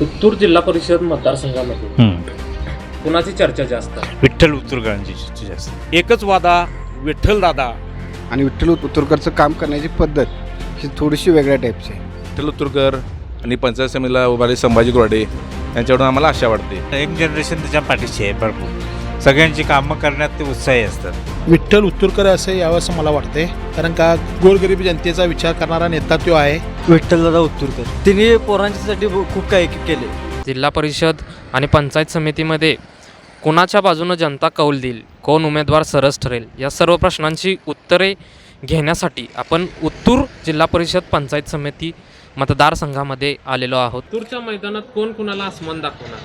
उत्तूर जिल्हा परिषद मतदारसंघामध्ये हं. कुणाची चर्चा जास्त? आहे विठ्ठल उत्तरकरांची चर्चा जास्त. एकच वादा विठ्ठल दादा. आणि विठ्ठल उत्तरकरचं काम करण्याची पद्धत ही थोडीशी वेगळ्या टाईपची आहे. विठ्ठल उत्तुरकर आणि पंचायत समितीला उभारले संभाजी गुराडे यांच्याकडून आम्हाला आशा वाटते. यंग जनरेशन त्याच्या पाठीशी आहे भरपूर. सगळ्यांची कामं करण्यात ते उत्साही असतात. विठ्ठल उत्तुरकर असं यावं असं मला वाटतंय. कारण का गोरगरीब जनतेचा विचार करणारा नेता तो आहे. विठ्ठलदादा उत्तूरकर. तिने पोरांच्यासाठी खूप काही केले. जिल्हा परिषद आणि पंचायत समितीमध्ये कुणाच्या बाजूनं जनता कौल देईल कोण उमेदवार सरस ठरेल या सर्व प्रश्नांची उत्तरे घेण्यासाठी आपण उत्तूर जिल्हा परिषद पंचायत समिती मतदारसंघामध्ये आलेलो आहोत. उत्तूरच्या मैदानात कोण कुणाला आसमान दाखवणार?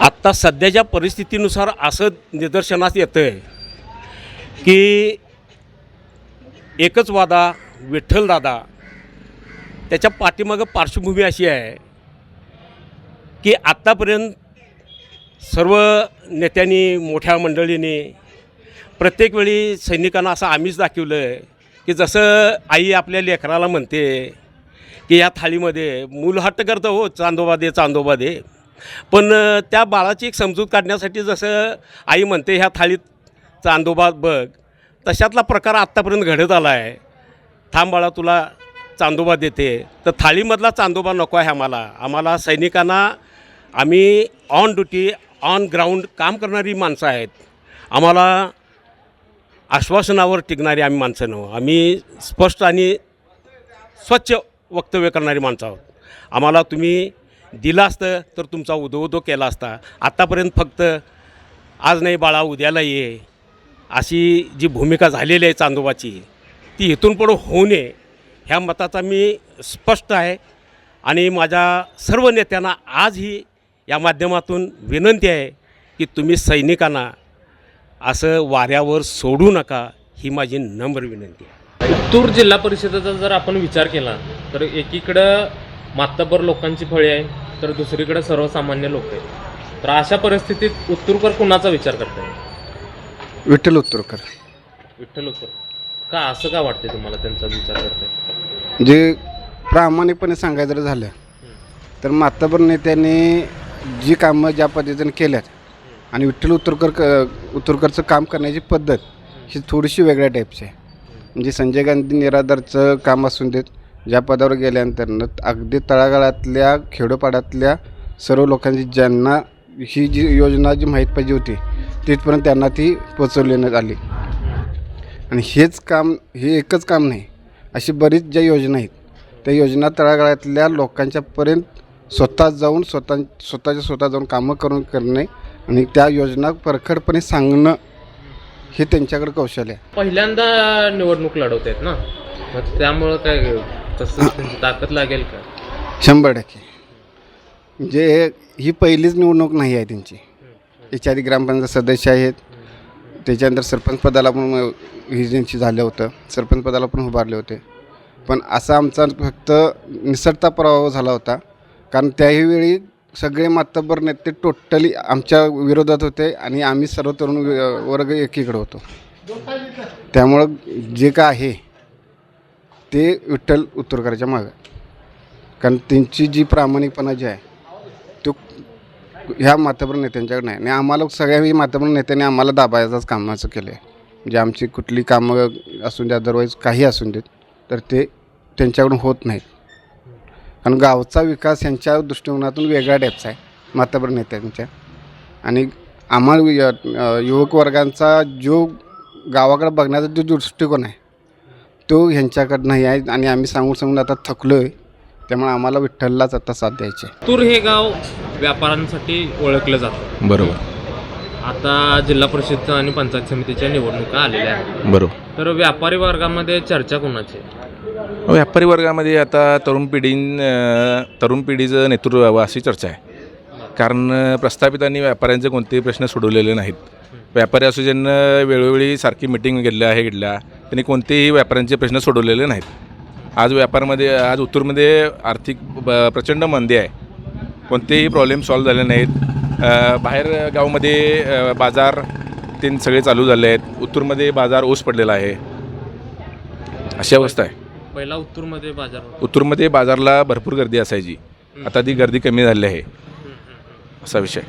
आत्ता सध्याच्या परिस्थितीनुसार असं निदर्शनास येतं आहे की एकच वादा विठ्ठलदादा त्याच्या पाठीमागं पार्श्वभूमी अशी आहे की आत्तापर्यंत सर्व नेत्यांनी मोठ्या मंडळींनी प्रत्येक वेळी सैनिकांना असं आम्हीच दाखवलं आहे की जसं आई आपल्या लेकराला म्हणते की या थाळीमध्ये मूल हट्ट करतं हो चांदोबा दे चांदोबा दे. पण त्या बाळाची एक समजूत काढण्यासाठी जसं आई म्हणते ह्या थाळीत चांदोबा बघ. तशातला प्रकार आत्तापर्यंत घडत आला आहे. थांब बाळा तुला चांदोबा देते. तर थाळीमधला चांदोबा नको आहे आम्हाला. आम्हाला सैनिकांना आम्ही ऑन ड्युटी ऑन ग्राउंड काम करणारी माणसं आहेत. आम्हाला आश्वासनावर टिकणारी आम्ही माणसं नव्ह. आम्ही स्पष्ट आणि स्वच्छ वक्तव्य करणारी माणसं आहोत. आम्हाला तुम्ही दिलं असतं तर तुमचा उदो उदो केला असता. आत्तापर्यंत फक्त आज नाही बाळा उद्याला ये अशी जी भूमिका झालेली आहे चांदोबाची ती इथून पुढं होऊ नये ह्या मताचा मी स्पष्ट आहे. आणि माझ्या सर्व नेत्यांना आजही या माध्यमातून विनंती आहे की तुम्ही सैनिकांना असं वाऱ्यावर सोडू नका ही माझी नम्र विनंती आहे. उत्तूर जिल्हा परिषदेचा जर आपण विचार केला तर एकीकडं मातब्बर लोकांची फळी आहे तर दुसरीकडे सर्वसामान्य लोक आहेत. तर अशा परिस्थितीत उत्तूरकर कुणाचा विचार करताय? विठ्ठल उत्तरकर. विठ्ठल उत्तर का असं का वाटते तुम्हाला त्यांचा विचार करताय? जे प्रामाणिकपणे सांगायचं जर झालं तर मातबर नेत्यांनी जी कामं ज्या पद्धतीने केल्यात आणि विठ्ठल उत्तरकर क उत्तरकरचं काम करण्याची पद्धत ही थोडीशी वेगळ्या टाईपची आहे. म्हणजे संजय गांधी निराधारचं काम असून देत ज्या पदावर गेल्यानंतर अगदी तळागाळातल्या खेडोपाड्यातल्या सर्व लोकांची ज्यांना ही जी योजना जी माहीत पाहिजे होती तिथपर्यंत त्यांना ती पोचवण्यात आली. आणि हेच काम हे एकच काम नाही अशी बरीच ज्या योजना आहेत त्या योजना तळागाळातल्या लोकांच्यापर्यंत स्वतः जाऊन स्वतः स्वतःच्या स्वतः जाऊन कामं करून करणे आणि त्या योजना परखडपणे सांगणं हे त्यांच्याकडे कौशल्य आहे. पहिल्यांदा निवडणूक लढवत आहेत ना त्यामुळं काय तसं त्यांची ताकद लागेल का? शंभर टक्के. म्हणजे ही पहिलीच निवडणूक नाही आहे त्यांची. याच्या आधी ग्रामपंचायत सदस्य आहेत. त्याच्यानंतर सरपंच पदाला पण ही ज्यांची झालं होतं सरपंच पदाला पण उभारले होते. पण असा आमचा फक्त निसटता पराभव झाला होता. कारण त्याही वेळी सगळे मातब्बर नेते टोटली आमच्या विरोधात होते आणि आम्ही सर्व तरुण वि- वर्ग एकीकडे होतो. त्यामुळं जे काय आहे ते विठ्ठल उत्तरकरच्या मागं कारण त्यांची जी प्रामाणिकपणा जी आहे तो ह्या मातब्बर नेत्यांच्याकडे नाही. आणि आम्हाला सगळ्या मातब्बर नेत्यांनी आम्हाला दाबायचाच कामाचं केलं आहे म्हणजे आमची कुठली कामं असून दे अदरवाईज काही असून देत तर ते त्यांच्याकडून होत नाहीत. कारण गावचा विकास यांच्या दृष्टिकोनातून वेगळ्या टाईपचा आहे मातब्बर नेत्यांच्या. आणि आम्हाला युवक वर्गांचा जो गावाकडे बघण्याचा जो दृष्टिकोन आहे तो ह्यांच्याकडं नाही आहे आणि आम्ही सांगून सांगून आता थकलो आहे त्यामुळे आम्हाला विठ्ठललाच आता साथ द्यायची आहे. उत्तूर हे गाव व्यापाऱ्यांसाठी ओळखलं जातं. बरोबर. आता जिल्हा परिषद आणि पंचायत समितीच्या निवडणुका आलेल्या आहेत. बरोबर. तर व्यापारी वर्गामध्ये चर्चा कोणाची आहे? व्यापारी वर्गामध्ये आता तरुण पिढी तरुण पिढीचं नेतृत्व व्हावं अशी चर्चा आहे. कारण अ, प्रस्थापित आणि व्यापाऱ्यांचे कोणतेही प्रश्न सोडवलेले नाहीत. व्यापारी असो ज्यांना वेळोवेळी सारखी मिटिंग घेतल्या हे घेतल्या. त्यांनी कोणतेही व्यापाऱ्यांचे प्रश्न सोडवलेले नाहीत. आज व्यापारमध्ये आज उत्तूरमध्ये आर्थिक ब- प्रचंड मंदी आहे. कोणतेही प्रॉब्लेम सॉल्व झाले नाहीत. बाहेर गावामध्ये बाजार ते सगळे चालू झाले आहेत. उत्तूरमध्ये बाजार ओस पडलेला आहे. अशी अवस्था आहे. पहिला उत्तूरमध्ये बाजार. उत्तूरमध्ये बाजारला भरपूर गर्दी असायची. आता ती गर्दी कमी झाली आहे. असा विषय.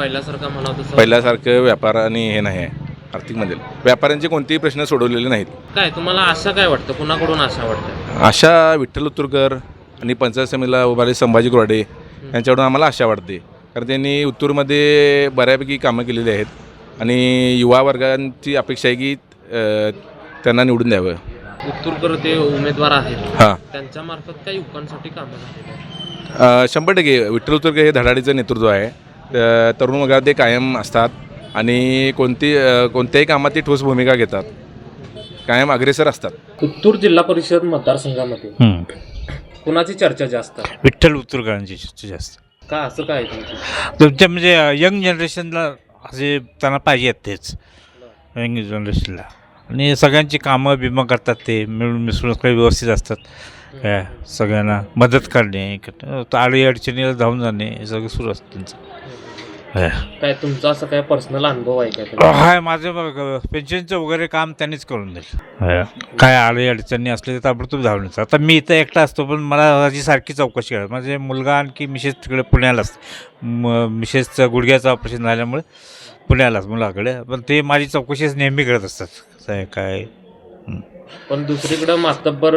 पहिल्यासारखा म्हणा तसं? पहिल्यासारखं व्यापार आणि हे नाही आहे आर्थिकमध्ये व्यापाऱ्यांचे कोणतेही प्रश्न सोडवलेले नाहीत. काय तुम्हाला आशा काय वाटतं? कुणाकडून आशा वाटतं? आशा विठ्ठल उत्तूरकर आणि पंचायत समितीला उभारले संभाजी गुराडे यांच्याकडून आम्हाला आशा वाटते. कारण त्यांनी उत्तूरमध्ये बऱ्यापैकी कामं केलेली आहेत आणि युवा वर्गांची अपेक्षा आहे की अ, त्यांना निवडून द्यावं. उत्तूरकर ते उमेदवार आहेत. हां. त्यांच्या मार्फत काही युवकांसाठी कामं झालेली आहेत. अ, शंभर टक्के. विठ्ठल उत्तरकर हे धडाडीचं नेतृत्व आहे. तरुण वर्गात ते कायम असतात आणि कोणती कोणत्याही कामात ते ठोस भूमिका घेतात. कायम अग्रेसर असतात. उत्तूर जिल्हा परिषद मतदारसंघामध्ये. कुणाची चर्चा जास्त आहे? विठ्ठल उत्तरकरांची चर्चा जास्त. का असं काय तुमच्या म्हणजे यंग जनरेशनला असे त्यांना पाहिजेत तेच. यंग जनरेशनला. आणि सगळ्यांची कामं बिमं करतात ते मिळून मिसळून काही व्यवस्थित असतात. काय सगळ्यांना मदत करणे आडी अडचणीला धावून जाणे हे सगळं सुरू असतं त्यांचं. काय. काय तुमचा असं काय पर्सनल अनुभव आहे का तुम्हाला? हाय माझं बघ पेन्शनचं वगैरे काम त्यांनीच करून दिलं. काय आडी अडचणी असले तर ताबडतोब धावून येतं आता मी इथं एकटा असतो पण मला माझी सारखी चौकशी करायची. माझे मुलगा आणखी मिसेस तिकडे पुण्याला असते. म मिसेसचं गुडघ्याचं ऑपरेशन झाल्यामुळे पुण्यालाच मुलाकडे. पण ते माझी चौकशीच नेहमी करत असतात. काय? पण दुसरीकडे मातब्बर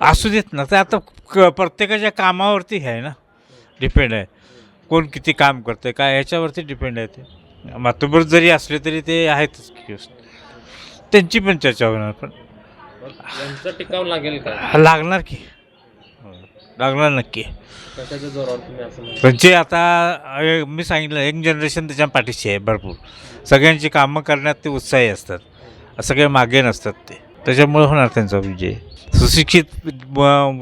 असू देत ना तर आता क- प्रत्येकाच्या कामावरती आहे ना. डिपेंड आहे. कोण किती काम करतं काय ह्याच्यावरती डिपेंड आहे ते. मातोबर जरी असले तरी ते आहेतच त्यांची पण चर्चा होणार पण. यांचं टिकाव लागेल का? लागणार की. हो, लागणार नक्की. कशाच्या जोरावर तुम्ही असं म्हणता? म्हणजे आता अ, मी सांगितलं यंग जनरेशन त्याच्या पाठीशी आहे भरपूर. सगळ्यांची कामं करण्यात ते उत्साही असतात. असं काही मागे नसतात ते. त्याच्यामुळे होणार त्यांचा विजय. सुशिक्षित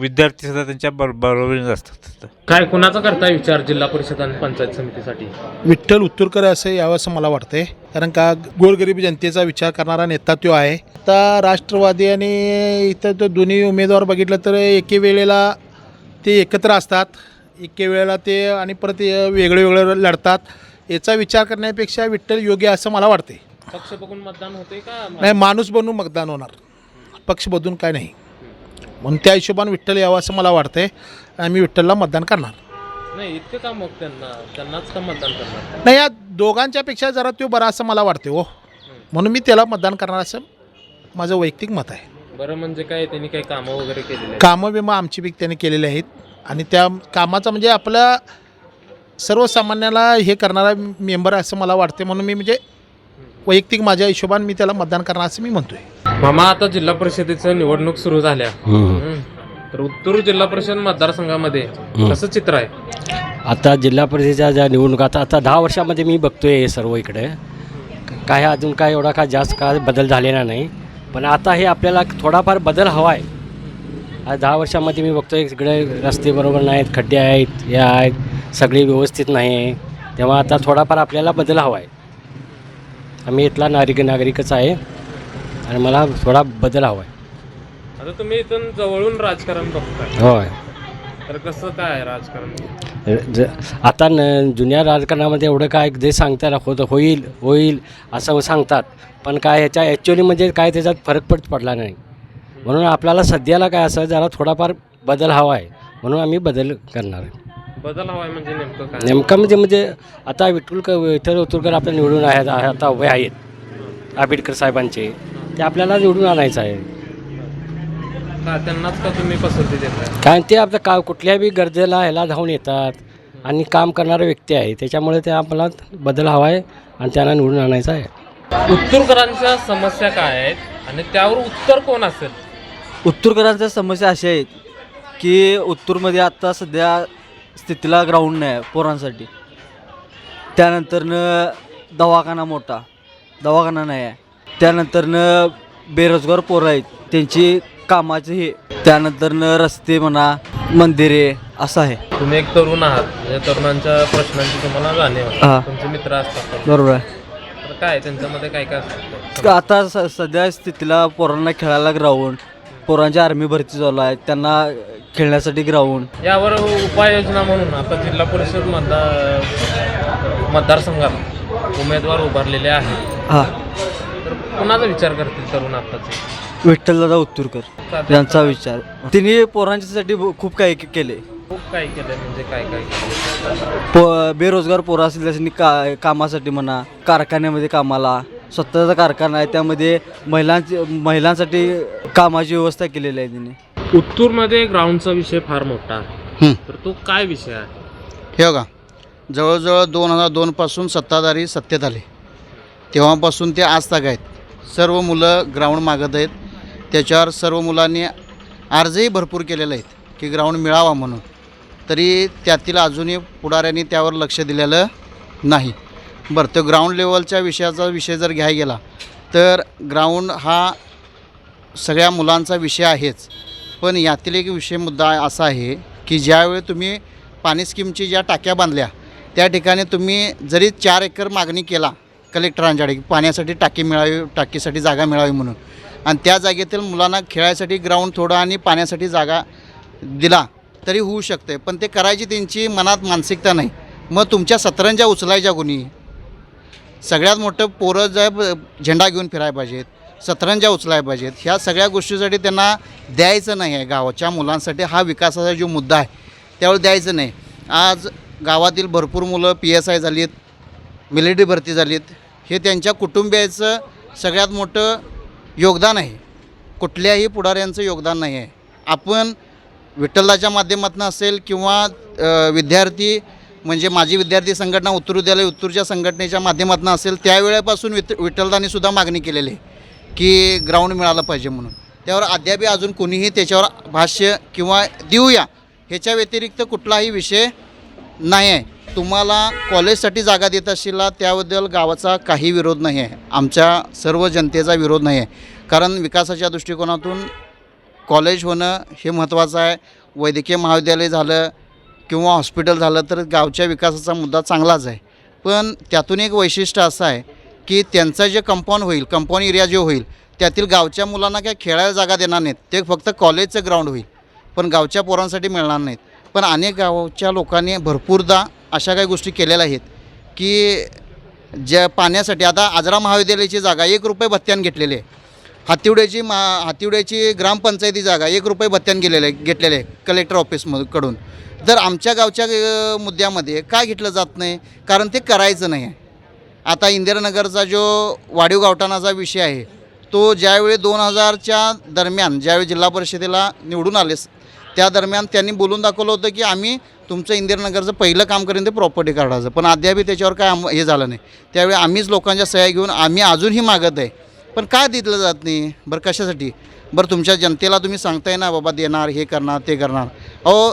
विद्यार्थी सुद्धा त्यांच्या बरो बरोबरीने असतात. काय कुणाचा करताय विचार जिल्हा परिषद आणि पंचायत समितीसाठी? विठ्ठल उत्तूरकर असं यावं असं मला वाटतंय. कारण का गोरगरीब जनतेचा विचार करणारा नेता तो आहे. आता राष्ट्रवादी आणि इथं तो दोन्ही उमेदवार बघितलं तर एके वेळेला ते एकत्र असतात. एके वेळेला ते आणि परत वेगळे वेगळे लढतात. याचा विचार करण्यापेक्षा विठ्ठल योग्य असं मला वाटते पक्ष बघून मतदान होते का? नाही माणूस बनून मतदान होणार. पक्ष बदलून काय नाही. म्हणून त्या हिशोबाने विठ्ठल यावं असं मला वाटतंय. आणि मी विठ्ठलला मतदान करणार. नाही इतकं का मग त्यांना त्यांनाच का मतदान करणार. नाही या दोघांच्या पेक्षा जरा तो बरा असं मला वाटते हो. म्हणून मी त्याला मतदान करणार असं माझं वैयक्तिक मत आहे. बरं म्हणजे काय त्यांनी काही कामं वगैरे केलेली आहेत? कामं बिमं आमची बी त्याने केलेली आहेत. आणि त्या कामाचा म्हणजे आपल्या सर्वसामान्याला हे करणारा मेंबर असं मला वाटते म्हणून मी म्हणजे वैयक्तिक माझ्या हिशोबाने मी त्याला मतदान करणार असं मी म्हणतोय. मामा आता जिल्हा परिषदेचं निवडणूक सुरू झाल्या. हम्म. तर उत्तूर जिल्हा परिषद मतदारसंघामध्ये कसं चित्र आहे? आता जिल्हा परिषदेच्या ज्या निवडणुका आता आता दहा वर्षामध्ये मी बघतोय हे सर्व इकडे. काय अजून काय एवढा काय जास्त काय बदल झालेला नाही. पण आता हे आपल्याला थोडाफार बदल हवा आहे आज दहा वर्षामध्ये मी बघतोय इकडे रस्ते बरोबर नाहीत खड्डे आहेत हे आहेत सगळी व्यवस्थित नाही आहे तेव्हा आता थोडाफार आपल्याला बदल हवा आहे आम्ही इथला नागरिक नागरिकच आहे. आणि मला थोडा बदल हवा आहे आता तुम्ही इथून जवळून राजकारण बघताय. होय. तर कसं काय आहे राजकारण? ज आता न जुन्या राजकारणामध्ये एवढं काय जे सांगतात होत होईल होईल असं सांगतात. पण काय ह्याच्या ॲक्च्युली म्हणजे काय त्याच्यात फरक पडत पडला नाही. म्हणून आपल्याला सध्याला काय असं जरा थोडाफार बदल हवा आहे म्हणून आम्ही बदल करणार आहे. बदल हवाय म्हणजे नेमकं काय? नेमकं म्हणजे म्हणजे आता विठ्ठल विठ्ठल उतुरकर आपल्या निवडून आहेत आता उभे आहेत. आंबेडकर साहेबांचे. ते आपल्याला निवडून आणायचं आहे. का त्यांनाच का तुम्ही पसंती देताय? कारण ते आपलं का कुठल्याही बी गरजेला ह्याला धावून येतात आणि काम करणारे व्यक्ती आहे. त्याच्यामुळे ते आपल्याला बदल हवा आहे आणि त्यांना निवडून आणायचं आहे. उत्तूरकरांच्या समस्या काय आहेत आणि त्यावर उत्तर कोण असेल? उत्तूरकरांच्या समस्या अशा आहेत की उत्तूरमध्ये आत्ता सध्या स्थितीला ग्राउंड नाही आहे पोरांसाठी. त्यानंतरनं दवाखाना मोठा. दवाखाना नाही आहे. त्यानंतरनं बेरोजगार पोरं आहेत. त्यांची कामाचे हे. त्यानंतरनं रस्ते म्हणा मंदिरे असं आहे. तुम्ही एक तरुण आहात. म्हणजे तरुणांच्या प्रश्नांची तुम्हाला जाणीव आहे. हा. तुमचे मित्र असतात. बरोबर आहे. तर काय त्यांच्यामध्ये काय काय आता स सध्या स्थितीला पोरांना खेळायला ग्राउंड पोरांची आर्मी भरती चालू आहे. त्यांना खेळण्यासाठी ग्राउंड. यावर उपाययोजना म्हणून आता जिल्हा परिषद मतदार मतदारसंघात उमेदवार उभारलेले आहेत. हां. कुणाचा विचार करतील तरुण आत्ताचे? विठ्ठलदादा उत्तूरकर यांचा विचार. तिने पोरांच्यासाठी खूप काही के- केले. काय केलं म्हणजे काय काय केलं प बेरोजगार पोरं असतील त्यांनी का कामासाठी म्हणा कारखान्यामध्ये कामाला स्वतःचा कारखाना आहे त्यामध्ये महिलांची महिलांसाठी कामाची व्यवस्था केलेली आहे त्यांनी उत्तूरमध्ये ग्राउंडचा विषय फार मोठा आहे. तर तो काय विषय आहे? हे बघा जवळजवळ दोन हजार दोनपासून सत्ताधारी सत्तेत आले. तेव्हापासून ते आज तक आहेत. सर्व मुलं ग्राउंड मागत आहेत. त्याच्यावर सर्व मुलांनी अर्जही भरपूर केलेले आहेत की ग्राउंड मिळावा म्हणून. तरी त्यातील अजूनही पुढाऱ्यांनी त्यावर लक्ष दिलेलं नाही. बरं तो ग्राउंड लेवलच्या विषयाचा विषय जर घ्याय गेला तर ग्राउंड हा सगळ्या मुलांचा विषय आहेच. पण यातील एक विषय मुद्दा असा आहे की ज्यावेळी तुम्ही पाणी स्कीमची ज्या टाक्या बांधल्या त्या ठिकाणी तुम्ही जरी चार एकर मागणी केला कलेक्टरांच्याकडे की पाण्यासाठी टाकी मिळावी टाकीसाठी जागा मिळावी म्हणून. आणि त्या जागेतील मुलांना खेळायसाठी ग्राउंड थोडं आणि पाण्यासाठी जागा दिला तरी होऊ शकते पण ते करायची त्यांची मनात मानसिकता नाही. मग तुमच्या सतरंजा उचलायच्या कोणी? सगळ्यात मोठं पोरं जर झेंडा घेऊन फिरायला पाहिजेत सतरंजा उचलायला पाहिजेत ह्या सगळ्या गोष्टीसाठी त्यांना द्यायचं नाही आहे. गावाच्या मुलांसाठी हा विकासाचा जो मुद्दा आहे त्यावेळी द्यायचं नाही. आज गावातील भरपूर मुलं पी एस आय झालीत मिलिटरी भरती झालीत. हे त्यांच्या कुटुंबियाचं सगळ्यात मोठं योगदान आहे. कुठल्याही पुढाऱ्यांचं योगदान नाही आहे. आपण विठ्ठलाच्या माध्यमातून असेल किंवा विद्यार्थी म्हणजे माझी विद्यार्थी संघटना उत्तर विद्यालय उत्तरच्या संघटनेच्या माध्यमातून असेल त्यावेळेपासून विठ विठ्ठलदानी सुद्धा मागणी केलेली आहे की ग्राउंड मिळालं पाहिजे म्हणून. त्यावर अद्यापही अजून कोणीही त्याच्यावर भाष्य किंवा देऊया ह्याच्या व्यतिरिक्त कुठलाही विषय नाही आहे. तुम्हाला कॉलेजसाठी जागा देत असशील त्याबद्दल गावाचा काही विरोध नाही आहे. आमच्या सर्व जनतेचा विरोध नाही आहे. कारण विकासाच्या दृष्टिकोनातून कॉलेज होणं हे महत्त्वाचं आहे. वैद्यकीय महाविद्यालय झालं किंवा हॉस्पिटल झालं तर गावच्या विकासाचा मुद्दा चांगलाच आहे. पण त्यातून एक वैशिष्ट्य असं आहे की त्यांचं जे कंपाऊंड होईल कंपाऊंड एरिया जे होईल त्यातील गावच्या मुलांना काय खेळायला जागा देणार नाहीत. ते फक्त कॉलेजचं ग्राउंड होईल. पण गावच्या पोरांसाठी मिळणार नाहीत. पण अनेक गावच्या लोकांनी भरपूरदा अशा काही गोष्टी केलेल्या आहेत की ज्या पाण्यासाठी आता आजरा महाविद्यालयाची जागा एक रुपये भत्त्यान घेतलेली आहे. हातिवड्याची मा हातिवड्याची ग्रामपंचायती जागा एक रुपये भत्त्यान गेलेले घेतलेले आहे कलेक्टर ऑफिसमधून. तर आमच्या गावच्या मुद्द्यामध्ये काय घेतलं जात नाही कारण ते करायचं नाही आहे. आता इंदिरानगरचा जो वाढीव गावठाणाचा विषय आहे तो ज्यावेळी दोन हजारच्या दरम्यान ज्यावेळी जिल्हा परिषदेला निवडून आलेस त्या दरम्यान त्यांनी बोलून दाखवलं होतं की आम्ही तुमचं इंदिरानगरचं पहिलं काम करेन ते प्रॉपर्टी कार्डाचं पण अद्यापही त्याच्यावर काय आम- हे झालं नाही. त्यावेळी आम्हीच लोकांच्या सह्या घेऊन आम्ही अजूनही मागत आहे. पण काय दिलं जात नाही? बरं कशासाठी? बरं तुमच्या जनतेला तुम्ही सांगताय ना बाबा देणार हे करणार ते करणार. अहो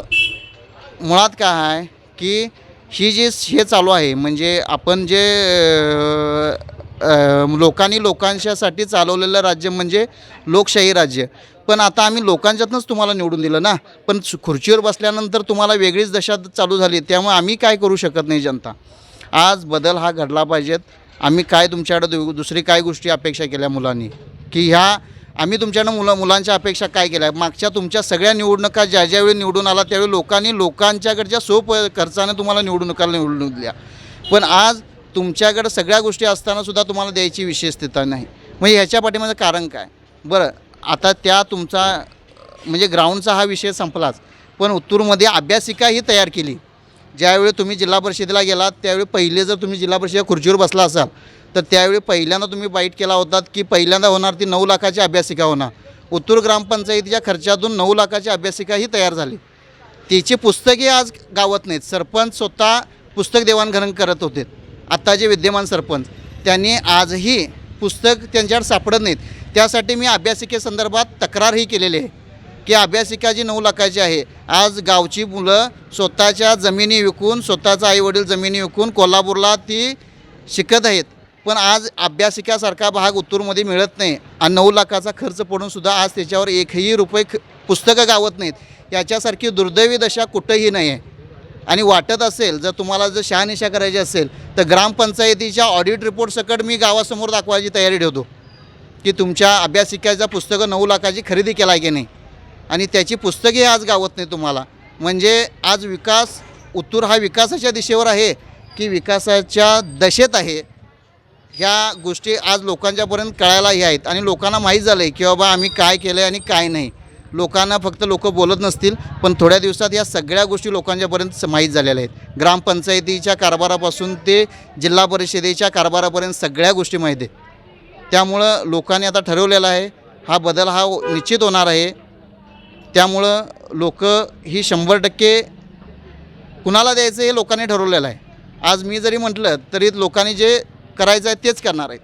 मुळात काय आहे की ही जी हे चालू आहे म्हणजे आपण जे लोकांनी लोकांच्यासाठी चालवलेलं राज्य म्हणजे लोकशाही राज्य. पण आता आम्ही लोकांच्यातनंच तुम्हाला निवडून दिलं ना. पण खुर्चीवर बसल्यानंतर तुम्हाला वेगळीच दशा चालू झाली. त्यामुळे आम्ही काय करू शकत नाही जनता. आज बदल हा घडला पाहिजेत आम्ही काय तुमच्याकडे दुसरी काय गोष्टी अपेक्षा केल्या मुलांनी? की ह्या आम्ही तुमच्याकडं मुलं मुलांच्या अपेक्षा काय केल्या? मागच्या तुमच्या सगळ्या निवडणुका ज्या ज्यावेळी निवडून आला त्यावेळी लोकांनी लोकांच्याकडच्या सोप खर्चाने तुम्हाला निवडणुकाला निवडून दिल्या. पण आज तुमच्याकडं सगळ्या गोष्टी असतानासुद्धा तुम्हाला द्यायची विशेषता नाही. मग ह्याच्या पाठीमागं कारण काय? बरं आता त्या तुमचा म्हणजे ग्राउंडचा हा विषय संपलाच. पण उत्तूरमध्ये अभ्यासिकाही तयार केली. ज्यावेळी तुम्ही जिल्हा परिषदेला गेलात त्यावेळी पहिले जर तुम्ही जिल्हा परिषद खुर्चीवर बसला असाल तर त्यावेळी पहिल्यांदा तुम्ही बाईट केला होतात की पहिल्यांदा होणार ती नऊ लाखाची अभ्यासिका होणार. उत्तूर ग्रामपंचायतीच्या खर्चातून नऊ लाखाची अभ्यासिकाही तयार झाली. तिची पुस्तके आज गावत नाहीत. सरपंच स्वतः पुस्तक देवाणघेवाण करत होते. आत्ता जे विद्यमान सरपंच त्यांनी आजही पुस्तक त्यांच्याकडे सापडत नाहीत. त्यासाठी मी अभ्यासिकेसंदर्भात तक्रारही केलेली आहे की अभ्यासिका जी नऊ लाखाची आहे आज गावची मुलं स्वतःच्या जमिनी विकून स्वतःचा आईवडील जमिनी विकून कोल्हापूरला ती शिकत आहेत. पण आज अभ्यासिकासारखा भाग उत्तूरमध्ये मिळत नाही. आणि नऊ लाखाचा खर्च पडूनसुद्धा आज त्याच्यावर एकही रुपये ख पुस्तकं गावत नाहीत. याच्यासारखी दुर्दैवी दशा कुठंही नाही आहे. आणि वाटत असेल जर तुम्हाला जर शहानिशा करायची असेल तर ग्रामपंचायतीच्या ऑडिट रिपोर्टसकट मी गावासमोर दाखवायची तयारी ठेवतो. की तुमच्या अभ्यासिकाच्या पुस्तकं नऊ लाखाची खरेदी केला की नाही? आणि त्याची पुस्तके आज गावत नाही तुम्हाला. म्हणजे आज विकास उत्तूर हा विकासाच्या दिशेवर आहे की विकासाच्या दशेत आहे? ह्या गोष्टी आज लोकांच्यापर्यंत कळायलाही आहेत. आणि लोकांना माहीत झालं आहे की बाबा आम्ही काय केलं आहे आणि काय नाही. लोकांना फक्त लोक बोलत नसतील पण थोड्या दिवसात या सगळ्या गोष्टी लोकांच्यापर्यंत माहीत झालेल्या आहेत. ग्रामपंचायतीच्या कारभारापासून ते जिल्हा परिषदेच्या कारभारापर्यंत सगळ्या गोष्टी माहीत आहेत. त्यामुळं लोकांनी आता ठरवलेला आहे हा बदल हा हो-, निश्चित होणार आहे. त्यामुळं लोक ही शंभर टक्के कुणाला द्यायचं हे लोकांनी ठरवलेलं आहे. आज मी जरी म्हटलं तरी लोकांनी जे करायचं आहे तेच करणार आहेत.